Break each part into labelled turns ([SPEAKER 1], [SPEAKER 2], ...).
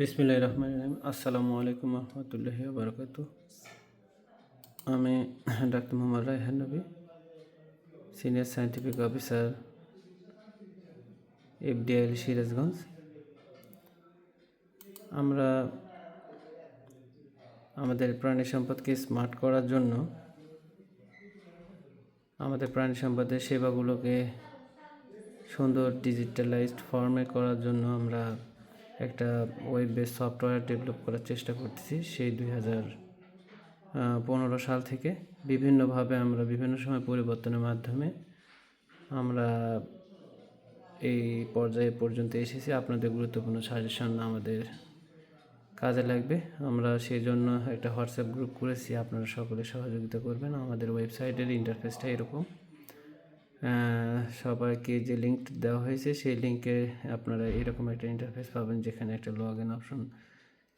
[SPEAKER 1] বিসমিল্লাহ রহমান রহিম। আসসালামু আলাইকুম রহমতুল্লাহ বারকাত আমি doctor Mohammad Raihan Nabi, senior scientific officer FDIL Sirajganj. আমরা আমাদের প্রাণী সম্পদকে স্মার্ট করার জন্য আমাদের প্রাণী সম্পদের সেবাগুলোকে সুন্দর ডিজিটালাইজড ফর্মে করার জন্য আমরা একটা ওয়েব বেস সফটওয়্যার ডেভেলপ করার চেষ্টা করতেছি সেই দুই হাজার পনেরো সাল থেকে। বিভিন্নভাবে আমরা বিভিন্ন সময় পরিবর্তনের মাধ্যমে আমরা এই পর্যায়ে পর্যন্ত এসেছি। আপনাদের গুরুত্বপূর্ণ সাজেশন আমাদের কাজে লাগবে। আমরা সেই জন্য একটা হোয়াটসঅ্যাপ গ্রুপ করেছি। আপনারা সকলে সহযোগিতা করবেন। আমাদের ওয়েবসাইটের ইন্টারফেসটা এরকম। সবাইকে যে লিঙ্ক দেওয়া হয়েছে, সেই লিঙ্কে আপনারা এরকম একটা ইন্টারফেস পাবেন যেখানে একটা লগ ইন অপশন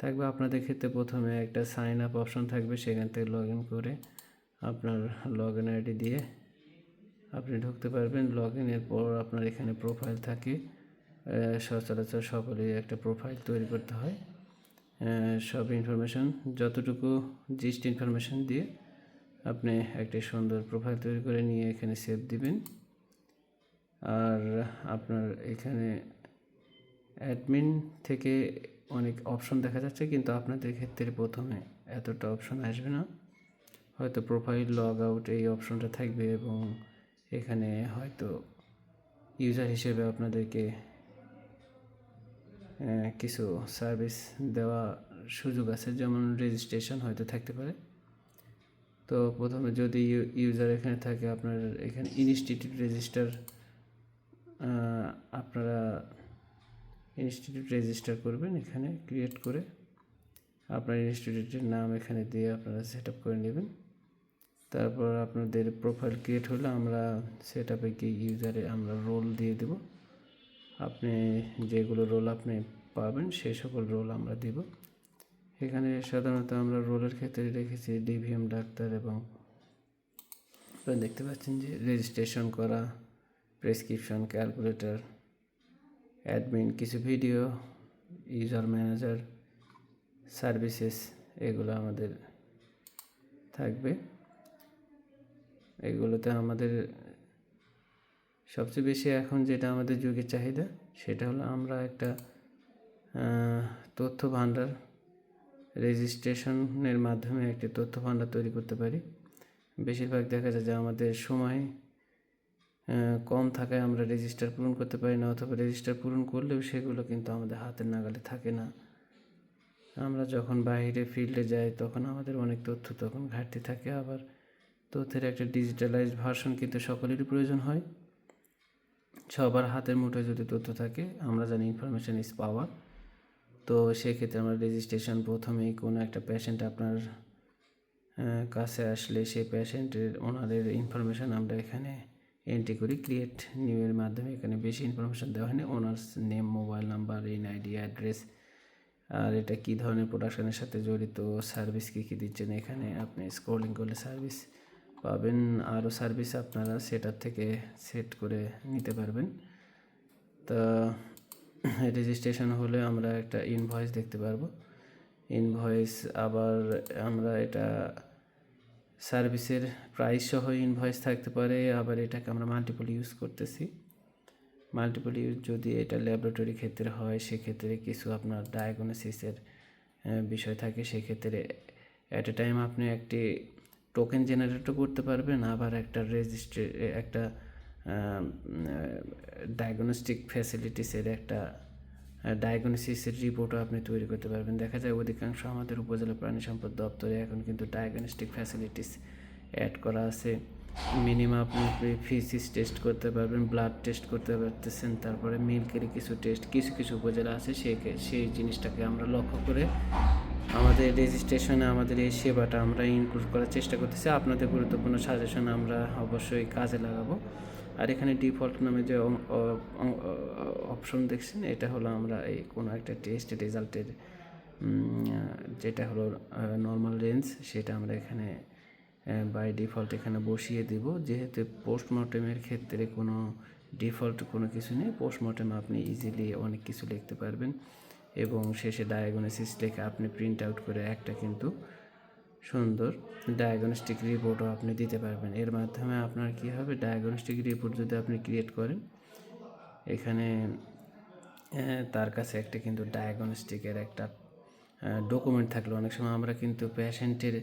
[SPEAKER 1] থাকবে। আপনাদের ক্ষেত্রে প্রথমে একটা সাইন আপ অপশন থাকবে, সেখান থেকে লগ ইন করে আপনার লগ ইন আইডি দিয়ে আপনি ঢুকতে পারবেন। লগ ইনের পর আপনার এখানে প্রোফাইল থাকে। সচরাচর সকলেই একটা প্রোফাইল তৈরি করতে হয়। সব ইনফরমেশন যতটুকু জিস্ট ইনফরমেশন দিয়ে আপনি একটি সুন্দর প্রোফাইল তৈরি করে নিয়ে এখানে সেভ দিবেন। আর আপনার এখানে অ্যাডমিন থেকে অনেক অপশন দেখা যাচ্ছে, কিন্তু আপনাদের ক্ষেত্রে প্রথমে এতটা অপশন আসবে না। হয়তো প্রোফাইল লগ আউট এই অপশনটা থাকবে এবং এখানে হয়তো ইউজার হিসেবে আপনাদেরকে কিছু সার্ভিস দেওয়া সুযোগ আছে, যেমন রেজিস্ট্রেশন হয়তো থাকতে পারে। তো প্রথমে যদি ইউজার এখানে থাকে আপনার এখানে ইনস্টিটিউট রেজিস্টার আপনারা ইনস্টিটিউট রেজিস্টার করবেন এখানে ক্রিয়েট করে আপনার ইনস্টিটিউটের নাম এখানে দিয়ে আপনারা সেট করে নেবেন। তারপর আপনাদের প্রোফাইল ক্রিয়েট হলে আমরা সেট আপে গিয়ে ইউজারে আমরা রোল দিয়ে দেব। আপনি যেগুলো রোল আপনি পাবেন সেই সকল রোল আমরা দিব। এখানে সাধারণত আমরা রোলের ক্ষেত্রে রেখেছি ডিভিএম ডাক্তার এবং আপনারা দেখতে পাচ্ছেন যে রেজিস্ট্রেশন করা প্রেসক্রিপশন ক্যালকুলেটর অ্যাডমিন কিছু ভিডিও ইউজার ম্যানেজার সার্ভিসেস এগুলো আমাদের থাকবে। এগুলোতে আমাদের সবচেয়ে বেশি এখন যেটা আমাদের যুগের চাহিদা, সেটা হলো আমরা একটা তথ্য ভাণ্ডার রেজিস্ট্রেশনের মাধ্যমে একটি তথ্য ভাণ্ডার তৈরি করতে পারি। বেশিরভাগ দেখা যায় যে আমাদের সময় কম থাকায় আমরা রেজিস্টার পূরণ করতে পারি না অথবা রেজিস্টার পূরণ করলেও সেগুলো কিন্তু আমাদের হাতের নাগালে থাকে না। আমরা যখন বাইরে ফিল্ডে যাই তখন আমাদের অনেক তথ্য তখন ঘাটতি থাকে আবার। তথ্যের একটা ডিজিটালাইজড ভার্সন কিন্তু সকলেরই প্রয়োজন হয়। সবার হাতের মুঠোয় যদি তথ্য থাকে, আমরা জানি ইনফরমেশন ইজ পাওয়ার। তো সেক্ষেত্রে আমরা রেজিস্ট্রেশন প্রথমেই কোনো একটা পেশেন্ট আপনার কাছে আসলে সেই পেশেন্টের ওনাদের ইনফরমেশন আমরা এখানে এন্ট্রি করি ক্রিয়েট নিউ এর মাধ্যমে। এখানে বেশি ইনফরমেশান দেওয়া হয়নি। Owner name mobile number N ID address আর এটা কী ধরনের প্রোডাকশনের সাথে জড়িত সার্ভিস কী কী দিচ্ছেন এখানে আপনি স্ক্রলিং করলে সার্ভিস পাবেন। আরও সার্ভিস আপনারা সেটার থেকে সেট করে নিতে পারবেন। তা রেজিস্ট্রেশন হলে আমরা একটা ইনভয়েস দেখতে পারব। ইনভয়েস আবার আমরা এটা সার্ভিসের প্রাইস সহ ইনভয়েস থাকতে পারে, আবার এটাকে আমরা মাল্টিপল ইউজ করতেছি। মাল্টিপল ইউজ যদি এটা ল্যাবরেটরি ক্ষেত্রে হয়, সেক্ষেত্রে কিছু আপনার ডায়াগনোসিসের বিষয় থাকে। সেক্ষেত্রে অ্যাট এ টাইম আপনি একটি টোকেন জেনারেটও করতে পারবেন, আবার একটা রেজিস্ট্রে একটা ডায়াগনস্টিক ফ্যাসিলিটিসের একটা ডায়াগনোসিসের রিপোর্টও আপনি তৈরি করতে পারবেন। দেখা যায় অধিকাংশ আমাদের উপজেলা প্রাণী সম্পদ দপ্তরে এখন কিন্তু ডায়াগনস্টিক ফ্যাসিলিটিস অ্যাড করা আছে। মিনিমাম আপনি ফিজিক্স টেস্ট করতে পারবেন ব্লাড টেস্ট করতে পারতেছেন, তারপরে মিল্কের কিছু টেস্ট কিছু কিছু উপজেলা আছে সেই সেই জিনিসটাকে আমরা লক্ষ্য করে আমাদের রেজিস্ট্রেশনে আমাদের এই সেবাটা আমরা ইনক্লুড করার চেষ্টা করতেছি। আপনাদের গুরুত্বপূর্ণ সাজেশন আমরা অবশ্যই কাজে লাগাবো। আর এখানে ডিফল্ট নামে যে অপশন দেখছেন, এটা হলো আমরা এই কোনো একটা টেস্ট রেজাল্টের যেটা হলো নর্মাল রেঞ্জ সেটা আমরা এখানে বাই ডিফল্ট এখানে বসিয়ে দিব। যেহেতু পোস্টমর্টেমের ক্ষেত্রে কোনো ডিফল্ট কোনো কিছু নেই পোস্টমর্টেম আপনি ইজিলি অনেক কিছু লিখতে পারবেন। এবং শেষে ডায়াগনোসিস লিখে আপনি প্রিন্ট আউট করে একটা কিন্তু সুন্দর ডায়াগনস্টিক রিপোর্টও আপনি দিতে পারবেন। এর মাধ্যমে আপনার কি হবে? ডায়াগনস্টিক রিপোর্ট যদি আপনি ক্রিয়েট করেন, এখানে তার কাছে একটা কিন্তু ডায়াগনস্টিকের একটা ডকুমেন্ট থাকলে। অনেক সময় আমরা কিন্তু পেশেন্টের